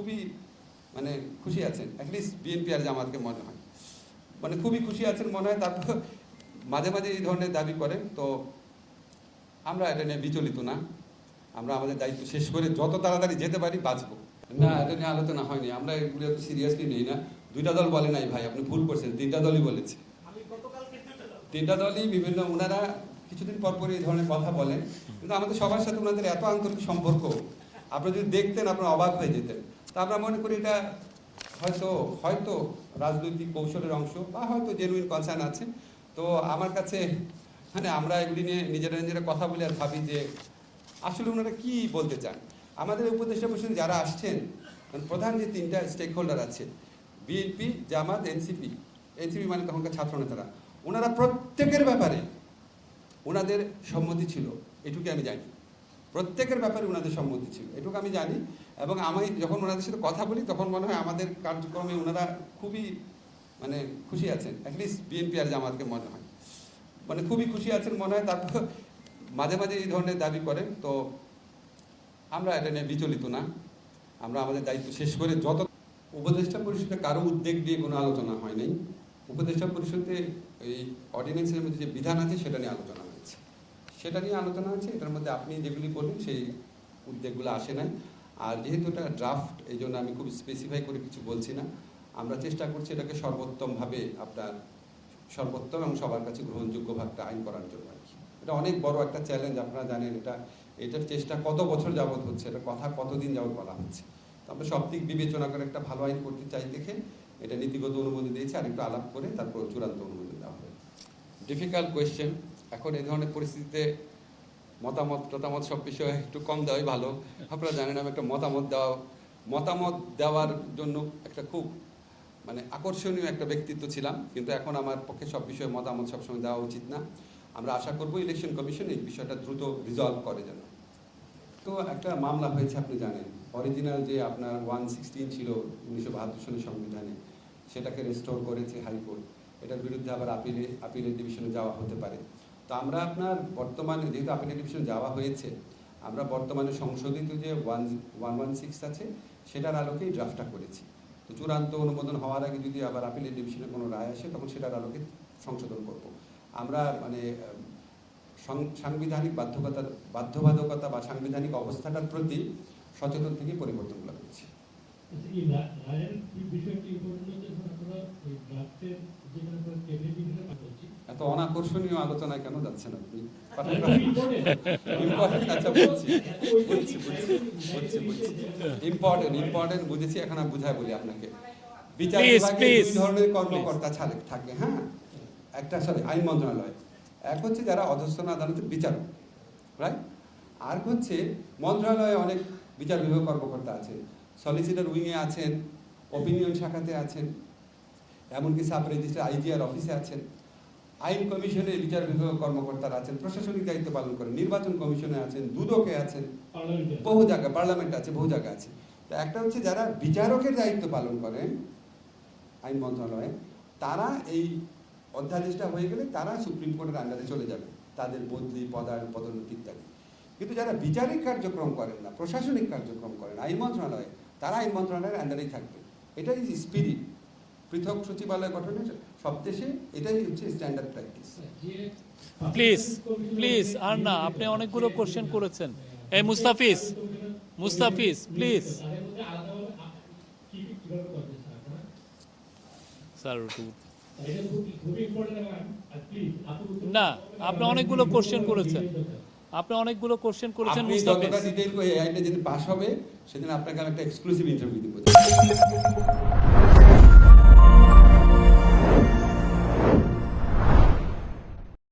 খুবই মানে খুশি আছেন। অ্যাটলিস্ট বিএনপি আর জামাতকে মনে হয়। মানে খুবই খুশি আছেন মনে হয় তারপর মাঝে মাঝে এই ধরনের দাবি করেন তো আমরা এটা নিয়ে বিচলিত না। আমরা আমাদের দায়িত্ব শেষ করে যত তাড়াতাড়ি যেতে পারি বাঁচবো। না এটা নিয়ে আলোচনা হয়নি। আমরা এগুলো সিরিয়াসলি নেই না। দুইটা দল বলে নাই ভাই আপনি ভুল করছেন। তিনটা দলই বলেছে। তিনটা দলই বিভিন্ন ওনারা কিছুদিন পর পর এই ধরনের কথা বলেন। কিন্তু আমাদের সবার সাথে ওনাদের এত আন্তরিক সম্পর্ক আপনি যদি দেখতেন আপনার অবাক হয়ে যেতেন। তা আমরা মনে করি এটা হয়তো হয়তো রাজনৈতিক কৌশলের অংশ বা হয়তো জেনুইন কনসার্ন আছে। তো আমার কাছে মানে আমরা এগুলি নিয়ে নিজেরা নিজেরা কথা বলে আর ভাবি যে আসলে ওনারা কি বলতে চান? আমাদের উপদেষ্টা পরিষদে যারা আসছেন মানে প্রধান যে তিনটা স্টেক হোল্ডার আছে বিএনপি জামাত এনসিপি এনসিপি মানে তখনকার ছাত্র নেতারা, ওনারা প্রত্যেকের ব্যাপারে ওনাদের সম্মতি ছিল এটুকু আমি জানি। প্রত্যেকের ব্যাপারে ওনাদের সম্মতি ছিল, এটুকু আমি জানি। এবং আমি যখন ওনাদের সাথে কথা বলি, তখন মনে হয় আমাদের কার্যক্রমে ওনারা খুবই মানে খুশি আছেন। অ্যাটলিস্ট বিএনপি আর জামাতকে মনে হয়। মানে খুবই খুশি আছেন মনে হয়। তারপর মাঝে মাঝে এই ধরনের দাবি করেন। তো আমরা এটা নিয়ে বিচলিত না। আমরা আমাদের দায়িত্ব শেষ করে যত উপদেষ্টা পরিষদে কারও উদ্যোগ নিয়ে কোনো আলোচনা হয় নাই, উপদেষ্টা পরিষদে এই অর্ডিন্যান্সের মধ্যে যে বিধান আছে, সেটা নিয়ে আলোচনা সেটা নিয়ে আলোচনা হয়েছে, এটার মধ্যে আপনি যেগুলি বললেন সেই উদ্যোগগুলো আসে নাই। আর যেহেতু এটা ড্রাফট এই জন্য আমি খুব স্পেসিফাই করে কিছু বলছি না। আমরা চেষ্টা করছি এটাকে সর্বোত্তমভাবে আপনার, সর্বোত্তম এবং সবার কাছে গ্রহণযোগ্যভাবে একটা আইন করার জন্য আর কি। এটা অনেক বড় একটা চ্যালেঞ্জ আপনারা জানেন এটা, এটার চেষ্টা কত বছর যাবৎ হচ্ছে, এটা কথা কতদিন যাবৎ বলা হচ্ছে। তো আমরা সব দিক বিবেচনা করে একটা ভালো আইন করতে চাই দেখে এটা নীতিগত অনুমোদন দিয়েছে, আর একটু আলাপ করে তারপর চূড়ান্ত অনুমোদন দেওয়া হবে। ডিফিকাল্ট কোয়েশ্চেন এখন এই ধরনের পরিস্থিতিতে মতামত টতামত সব বিষয়ে একটু কম দেওয়াই ভালো। আপনারা জানেন আমি একটা মতামত দেওয়া, মতামত দেওয়ার জন্য একটা খুব মানে আকর্ষণীয় একটা ব্যক্তিত্ব ছিলাম। কিন্তু এখন আমার পক্ষে সব বিষয়ে মতামত সবসময় দেওয়া উচিত না। আমরা আশা করব ইলেকশন কমিশন এই বিষয়টা দ্রুত রিজলভ করে যেন। তো একটা মামলা হয়েছে, আপনি জানেন। অরিজিনাল যে আপনার ওয়ান সিক্সটিন ছিল উনিশশো বাহাত্তর সালের সংবিধানে, সেটাকে রেস্টোর করেছে হাইকোর্ট। এটার বিরুদ্ধে আবার আপিলে আপিলের ডিভিশনে যাওয়া হতে পারে। তো আমরা আপনার বর্তমানে, যেহেতু আপিলের ডিভিশন যাওয়া হয়েছে, আমরা বর্তমানে সংশোধিত যে ওয়ান ওয়ান ওয়ান সিক্স আছে, সেটার আলোকেই ড্রাফটটা করেছি। তো চূড়ান্ত অনুমোদন হওয়ার আগে যদি আবার আপিলের ডিভিশনে কোনো রায় আসে, তখন সেটার আলোকে সংশোধন করব। আমরা মানে সাংবিধানিক বাধ্যকতার, বাধ্যবাধকতা বা সাংবিধানিক অবস্থাটার প্রতি সচেতন থেকে পরিবর্তনগুলো করেছি। এই রায়ের বিষয়টি এত অনাকর্ষণীয় আলোচনায় কেন যাচ্ছেন আপনি? ইম্পর্টেন্ট ইম্পর্টেন্ট আচ্ছা বলছি। বুঝছি এখন বুঝাই বলি আপনাকে। বিচার বিভাগে দুই ধরনের কর্মকর্তা ছাড়ে থাকে হ্যাঁ? একটা সরি আইন মন্ত্রণালয়। এক হচ্ছে যারা অধস্থন আদালতের বিচারক রাইট আর হচ্ছে মন্ত্রণালয়ে অনেক বিচার বিভাগ কর্মকর্তা আছেন সলিসিটার উইংয়ে আছেন ওপিনিয়ন শাখাতে আছেন এমনকি সাব রেজিস্ট্রার আইজিআর অফিসে আছেন। আইন কমিশনে বিচার বিভাগ কর্মকর্তারা আছেন প্রশাসনিক দায়িত্ব পালন করেন নির্বাচন কমিশনে আছেন দুদকে আছেন বহু জায়গা পার্লামেন্ট আছে বহু জায়গা আছে। তো একটা হচ্ছে যারা বিচারকের দায়িত্ব পালন করেন আইন মন্ত্রণালয়ে তারা এই অধ্যাদেশটা হয়ে গেলে তারা সুপ্রিম কোর্টের আন্ডারে চলে যাবে তাদের বদলি পদায়ন পদোন্নতি ইত্যাদি। কিন্তু যারা বিচারিক কার্যক্রম করেন না প্রশাসনিক কার্যক্রম করেন আইন মন্ত্রণালয়ে তারা এই মন্ত্রণালয়ের আন্ডারেই থাকবে। এটাই স্পিরিট পৃথক সচিবালয় গঠনের সব দেশে এটাই হচ্ছে স্ট্যান্ডার্ড প্র্যাকটিস প্লিজ প্লিজ আর না আপনি অনেকগুলো কোশ্চেন করেছেন। এই মুস্তাফিজ মুস্তাফিজ প্লিজ স্যার আপনারা স্যার একটু। এটা খুব খুব ইম্পর্টেন্ট আর প্লিজ আপনি উত্তর- না, আপনি অনেকগুলো কোশ্চেন করেছেন। আপনি অনেকগুলো কোশ্চেন করেছেন মুস্তাফিজ আপনি ডিটেইল এই আইটা যদি পাস হবে সেদিন আপনাকে আমি একটা এক্সক্লুসিভ ইন্টারভিউ দেব।